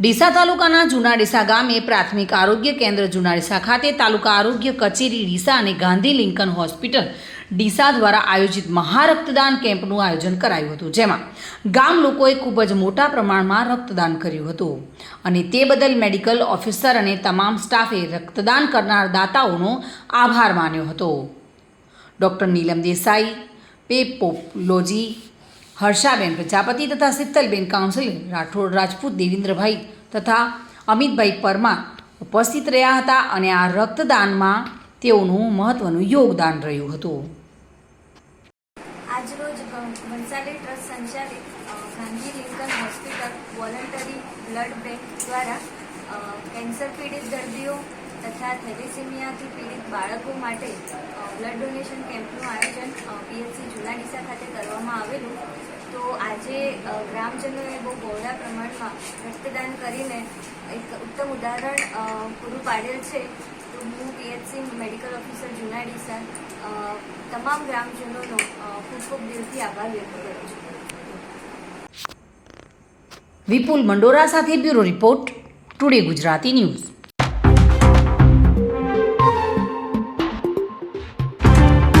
ડીસા તાલુકાના જૂના ડીસા ગામે પ્રાથમિક આરોગ્ય કેન્દ્ર જૂના ડીસા ખાતે તાલુકા આરોગ્ય કચેરી ડીસા અને ગાંધી લિંકન હોસ્પિટલ ડીસા દ્વારા આયોજિત મહારક્તદાન કેમ્પનું આયોજન કરાયું હતું. જેમાં ગામ લોકોએ ખૂબ જ મોટા પ્રમાણમાં રક્તદાન કર્યું હતું અને તે બદલ મેડિકલ ઓફિસર અને તમામ સ્ટાફે રક્તદાન કરનાર દાતાઓનો આભાર માન્યો હતો. ડૉક્ટર નીલમ દેસાઈ પેપોલોજી હર્ષાબેન, પ્રજાપતિ તથા શીતલબેન, કાઉન્સિલર રાઠોડ, રાજપૂત દેવેન્દ્રભાઈ તથા અમિતભાઈ પરમાર ઉપસ્થિત રહ્યા હતા અને આ રક્તદાનમાં તેઓનું મહત્વનું યોગદાન રહ્યું હતું. આજરોજ વંસાલી ટ્રસ્ટ સંચાલિત Gandhi Lincoln hospital voluntary blood bank દ્વારા કેન્સર પીડિત દર્દીઓ તથા થેલેસેમિયાથી પીડિત બાળકો માટે બ્લડ ડોનેશન કેમ્પનું આયોજન પીએચસી જૂના ખાતે આવેલું. તો આજે ગ્રામજનોએ બહુ બહોળા પ્રમાણમાં રક્તદાન કરીને એક ઉત્તમ ઉદાહરણ પૂરું પાડેલ છે. તો હું પીએચસી મેડિકલ ઓફિસર જૂના ડીસા તમામ ગ્રામજનોનો ખૂબ ખૂબ દિલથી આભાર વ્યક્ત કરું છું. વિપુલ મંડોરા સાથે bureau report, today Gujarati news.